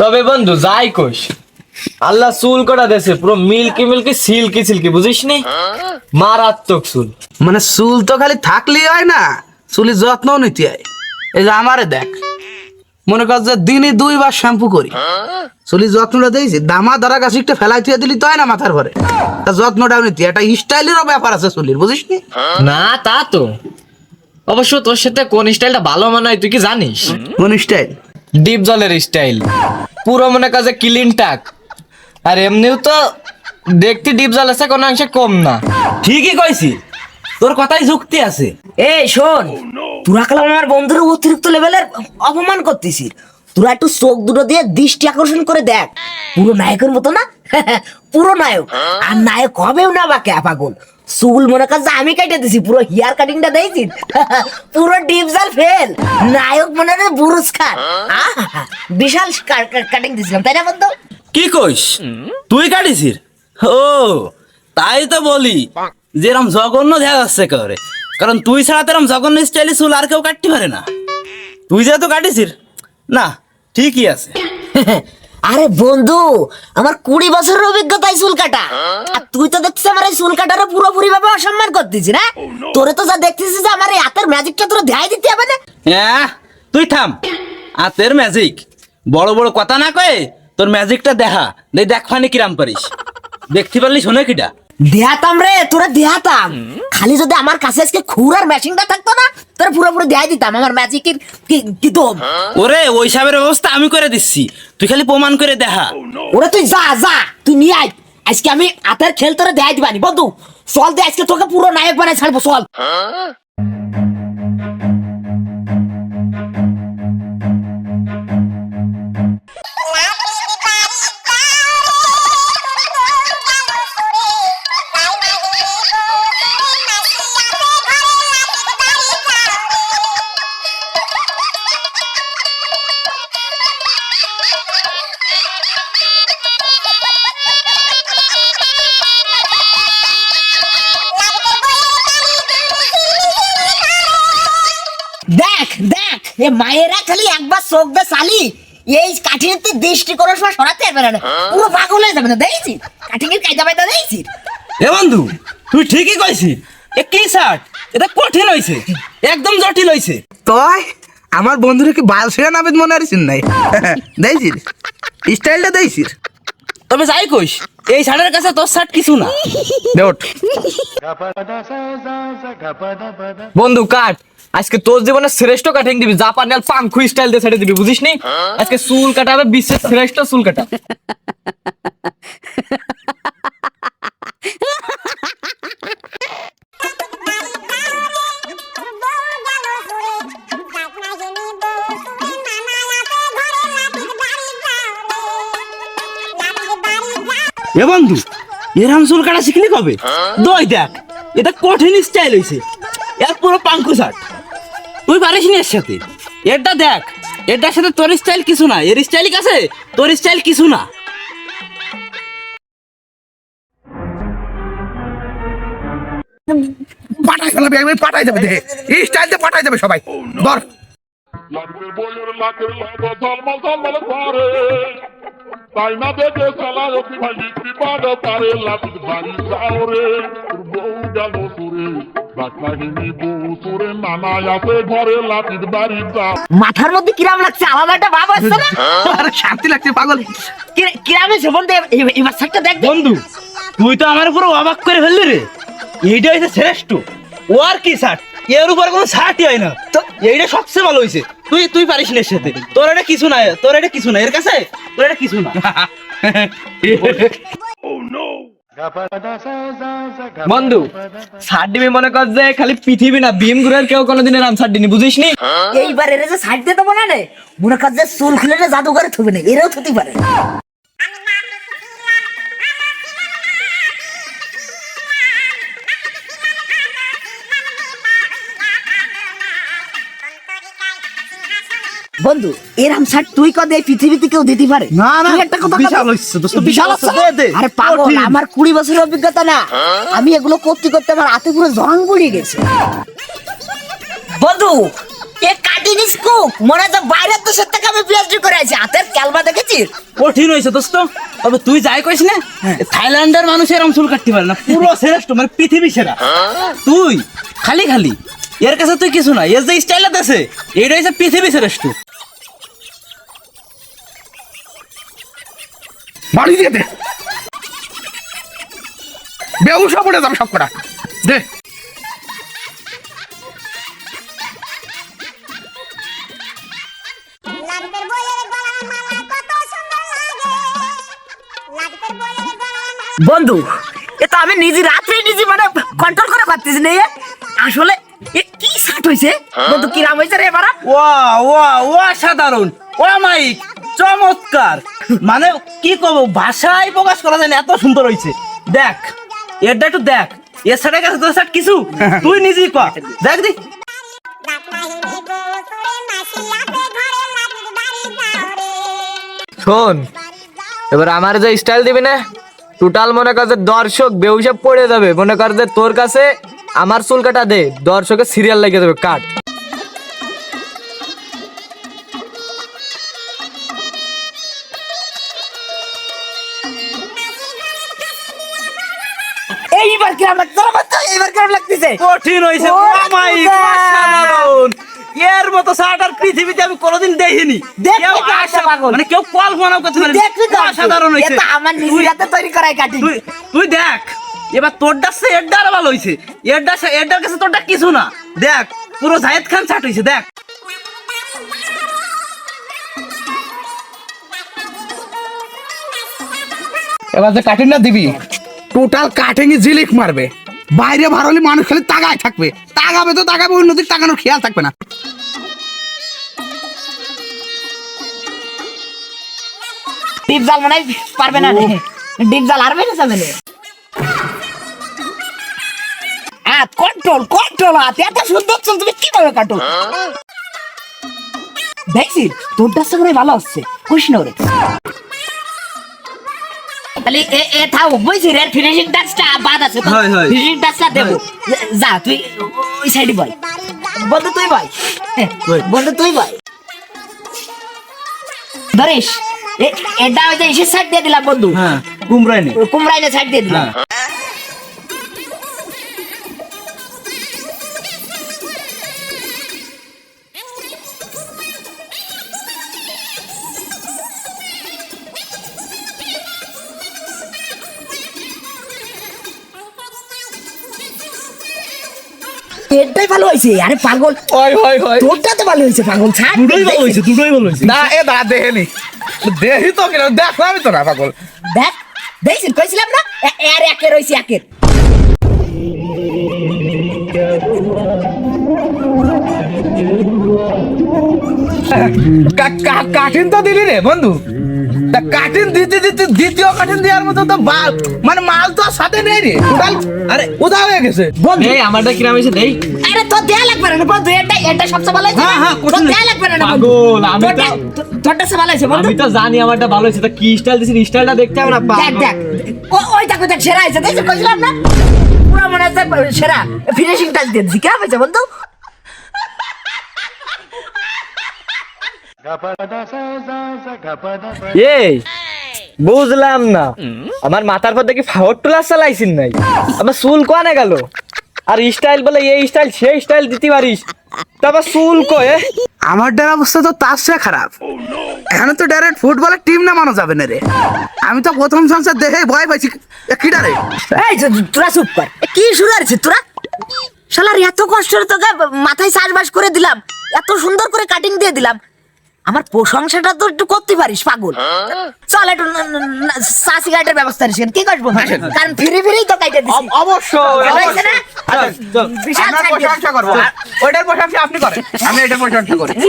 তবে বন্ধু যাই কোষ আল্লাহ চুল কটা দেছে পুরো মিল্কি মিল্কি সিল্কি সিল্কি বুঝিস নি মারাত্মক চুল। মানে চুল তো খালি থাকলেই হয় না চুলের যত্নও নিতে হয়। এই যে আমারে দেখ মনে কর যে দিনে দুইবার শ্যাম্পু করি। চুলির যত্নটা দিয়েছি দামা দ্বারা গাছ একটা ফেলাই থুয়ে দিলি তো হয় না মাথার ভরে তা যত্নটাও নিতে। একটা স্টাইলেরও ব্যাপার আছে চুলির বুঝিস নি না তা তো। অবশ্য তোর সাথে কোন স্টাইলটা ভালো মনে হয় তুই কি জানিস? কোন স্টাইল? ডিপ জলের স্টাইল। পুরো মনে কাজে ক্লিন টাক। আর এমনিও তো দেখতে ডিপ জল আছে কোনো অংশে কম না। ঠিকই কইছি। তোর কথাই যুক্তি আছে। এই শোন তোরা কালাম আমার বন্ধুর অতিরিক্ত লেভেলের অপমান করতেছিস। তোরা একটু চোখ দুটো দিয়ে দৃষ্টি আকর্ষণ করে দেখ। পুরো নায়কের মতো না? পুরো নায়ক। আর নায়ক হবেও না বা কে পাগল চুল মনে কর যে আমি কেটে দিছি পুরো হেয়ার কাটিংটা দিয়েছি পুরো ডিপজাল ফেল নায়ক মনে হয় বুরুজ খান আহা, বিশাল কাটিং দিছিলাম তাই না বন্ধু? কি কইস? তুই কাটিছিস? ও তাই তো বলি। যে এরম জঘন্য দেখা যাচ্ছে করে কারণ তুই ছাড়া তো এরম জঘন্য স্টাইলে চুল আর কেউ কাটতে পারে না। তুই যেহেতু কাটিছিস না ঠিকই আছে। আরে বন্ধু আমার কুড়ি বছরের অভিজ্ঞতা এই চুল কাটা। আর তুই তো দেখছিস আমার এই চুল কাটার পুরোপুরি ভাবে অসম্মান করতেছি না? তোরে তো যা দেখতেছিস যে আমার এই হাতের ম্যাজিকটা তোর ধ্যায় দিতে হবে না? হ্যাঁ তুই থাম। হাতের ম্যাজিক বড় বড় কথা না কয়ে তোর ম্যাজিকটা দেখা। দেখ দেখ ফানি কিরাম পারিস। দেখতে পারলি শোনে কিটা দেহাতাম রে তোরা দেহাতাম। খালি যদি আমার কাছে আজকে খুরার মেশিনটা থাকতো না তোরা পুরো দেহাই দিতাম। আমার ম্যাজিকের কি কি দম? ওরে ওই সাবের ব্যবস্থা আমি করে দিচ্ছি। তুই খালি প্রমাণ করে দেখা ওরে তুই যা যা তুই নিয়ে আয়। আজকে আমি আতার খেল তোরা দেহাই দিবানি বন্ধু। চল দে আজকে তোকে পুরো নায়ক বানাই ছাড়বো চল। দেখ দেখ এ মায়েরা খালি একবার চোখ দে চালি। এই কাঠিনের দৃষ্টি করার সময় সরাতে পারবে না। পুরো পাগল হয়ে যাবে না দেখেছিস? কাঠিনের কায়দা পায়দা দেখেছিস? এ বন্ধু তুই ঠিকই কইছিস। এ কি শার্ট এটা কঠিন হইছে একদম জটিল হইছে। তয় আমার বন্ধুরা কি বাল শেয়া নাবিদ মনে আরিস নাই? দেখিস স্টাইলটা দেখিস তবে যাই কইস এই শার্টের কাছে তোর শার্ট কিছু না। বন্ধু কাট। আজকে তোর জীবনে শ্রেষ্ঠ কাটিং দিবি জাপানি আর পাংখু স্টাইল দিয়ে ছেড়ে দিবি বুঝিস নি? আজকে চুল কাটা হবে বিশ্বের শ্রেষ্ঠ চুল কাটা। এ বন্ধু এরাম চুল কাটা শিখলি কবে? দই দেখ এটা কঠিন স্টাইল হইছে। এর পুরো পাঙ্কু শার্ট তুই পারিস নি এর সাথে এটা দেখ এটার সাথে তোর স্টাইল কিছু না এর স্টাইল আছে তোর স্টাইল কিছু না। পাঠাই ফেলাবে একবার পাঠাই যাবে দেখে স্টাইলতে পাঠাই যাবে সবাই। ধর। লাগবে বইয়ের তাই না দেখে চালায় অতি ভাই বিপদ পারে লাভির বাড়ি যাও রে মাথার মধ্যে কিরাম লাগছে? আলাদা একটা ভাব আসছে না? আরে শান্তি লাগছে পাগল। কি- কিরাম হয়েছে বন্ধু এবার- এবার দেখ বন্ধু তুই তো আমার পুরো অবাক করে ফেললি রে। এইটা হইছে শ্রেষ্ঠ। ও আর কি শার্ট এর উপর কোনো শার্টই হয় না। তো এইটা সবচেয়ে ভালো হইছে। তুই তুই পারিস না এর সাথে। তোর এটা কিছু না তোর এটা কিছু না এর কাছে? তোর এটা কিছু না। বন্ধু সার মনে কর যে খালি পৃথিবী না, ভীম ঘুরের কেউ কোনোদিন নাম সার বুঝিস নি এইবার এর যে সাইড দিয়ে মনে না রে, মনে কর যে চুল খুলে না জাদুঘরে থুবে না এরাও থুতে পারে। বন্ধু এরম শার্ট তুই কদে এই পৃথিবীতে কেউ দিতে পারে? না, না, একটা কথা বিশাল। হইছে, দোস্ত, বিশাল হচ্ছে হচ্ছে, দে। আরে পাগল আমার কুড়ি বছরের অভিজ্ঞতা না। আমি এগুলো করতে করতে আমার হাতে পুরো জং পড়িয়ে গেছে। বন্ধু এ কাটিং ইজ কুক মনে হয় বাইরের দেশের থেকে আমি পিএইচডি করে আছি হাতের ক্যালবা দেখেছিস কঠিন হয়েছে দোস্ত। তবে তুই যাই কইস না থাইল্যান্ডের মানুষ এরম চুল কাটতে পারে না পুরো শ্রেষ্ঠ মানে পৃথিবী সেরা। তুই খালি খালি এর কাছে তুই কিছু না এর যে স্টাইলটা দেশে এইটা হচ্ছে পৃথিবী শ্রেষ্ঠ। বাড়ি দিয়ে দে। বেউসা পড়ে যাবে সব কটা। দে। লাগবের বইয়ের গলার মালা কত সুন্দর লাগে। লাগবের বইয়ের গলার মালা। বন্ধু এ তো আমি নিজে রাত্রে নিজে মানে কন্ট্রোল করে পারতেছি না এ। আসলে এ কি শার্ট হইছে? বন্ধু কি রাম হইছে রে এবারা? ওয়া ওয়া ওয়া সাধারণ ও মাইক চমৎকার। মানে কি কব ভাষায় প্রকাশ করা যায় না, এত সুন্দর হয়েছে দেখ, এটা একটু দেখ এর সাথে কাছে তোর সাথে কিছু? তুই নিজেই কর দেখ দি। শোন, এবার আমার যে স্টাইল দিবি না টোটাল মনে কর যে দর্শক বেউসে পড়ে যাবে। মনে কর যে তোর কাছে আমার চুল কাটা দে, দর্শকের সিরিয়াল লেগে যাবে কাট। লাগছে লাগতেছে। কঠিন হয়েছে এর মতো শার্ট আর পৃথিবীতে আমি কোনোদিন দেখিনি। পাগল। মানে কেউ কল্পনাও করতে পারে অসাধারণ হয়েছে আমার নিজের হাতে তৈরি করাই কাটিং তুই তুই দেখ এবার তোরটা সে আরও ভালো হয়েছে সে এরটার কাছে তোরটা কিছু না। দেখ পুরো জায়েদ খান ছাট হয়েছে দেখ। এবার যে কাটিংটা দিবি টোটাল কাটিং জিলিক মারবে। বাইরে ভারলি মানুষ খালি তাকায় থাকবে। তাকাবে তো তাকাবে অন্যদিক তাকানোর খেয়াল থাকবে না। ডিপ জাল মনে হয় পারবে না ডিপ জাল না যাবে হাত কন্ট্রোল কন্ট্রোল হাত। এত সুন্দর চুল তুমি কীভাবে কাটো? দেখছি তোরটা সঙ্গে ভালো হচ্ছে কৃষ্ণ রে তাহলে এ এ থাও বুঝছি রে ফিনিশিং টাচটা বাদ আছে হয়, হয়। ফিনিশিং টাচটা দেবো। যা তুই ওই সাইডে বল। বন্ধু তুই বল। বন্ধু তুই বল। ধরিস। এ- এটা ওই যে ইসের সাইড দিয়ে দিলাম বন্ধু। হ্যাঁ কুমরাইনে কুমরাইনে সাইড দিয়ে দিলাম। এটাই ভালো হয়েছে। আরে পাগল। হয় হয় হয়। তোরটা তো ভালো হয়েছে পাগল। ছাড় দুটোই ভালো হয়েছে দুটোই ভালো হয়েছে। না এ দাঁড়া দেখিনি। দেখি তো কিনা দেখলামই তো না পাগল। দেখ দেখছিস কইছিলাম না? এ- এর একের। হয়েছে একের কাঠিন তো দিলি রে বন্ধু। তা কাঠিন দিতে দিতে দ্বিতীয় কাঠিন দেওয়ার মতো তো বাল। মানে মাল তো সাথে নেই রে। টোটাল আরে উদা হয়ে গেছে। বন্ধু। এই আমারটা কিরাম এসে দেই। আরে তোর দেয়া লাগবে না বন্ধু এটা এটা সবচেয়ে ভালো হয়েছে হ্যাঁ, হ্যাঁ, কোথায়? দেয়া লাগবে না পাগল, আমি তো- তোরটা- সে ভালো হয়েছে বন্ধু। আমি তো জানি আমারটা ভালো হয়েছে তা কি স্টাইল দিছিস স্টাইলটা দেখতে হবে না দেখ দেখ। ও- ওই দেখো দেখ সেরা হয়েছে দেখছিস কইছিলাম না। পুরো মনে হচ্ছে সেরা। ফিনিশিং টাচ দিয়ে দিছি কেমন হয়েছে বন্ধু? এই বুঝলাম না। আমার মাথার পর দেখি ফাওয়ার টুলার চালাইছিস নাই। আমার চুল কোয়ানে গেল? আর স্টাইল বলে এই স্টাইল সেই স্টাইল দিতে পারিস। তারপর চুল কয়ে আমার ডের অবস্থা তো তার চেয়ে খারাপ। এখানে তো ডাইরেক্ট ফুটবলের টিম নামানো যাবে না রে। আমি তো প্রথম সংসার দেখে ভয় পাইছি। এ রে? এই তোরা চুপ কর। কি শুরু তোরা? শালার এত কষ্ট তোকে মাথায় চাষবাস করে দিলাম। এত সুন্দর করে কাটিং দিয়ে দিলাম। আমার প্রশংসাটা তো একটু করতে পারিস পাগল। চল একটু সাসি সিগারেটের ব্যবস্থা নিস কি করব কারণ ফিরে ফিরেই তো অবশ্যই ছাড় দিয়ে- প্রশংসা করব। ওইটার প্রশংসা আপনি করেন। আমি এটার প্রশংসা করি।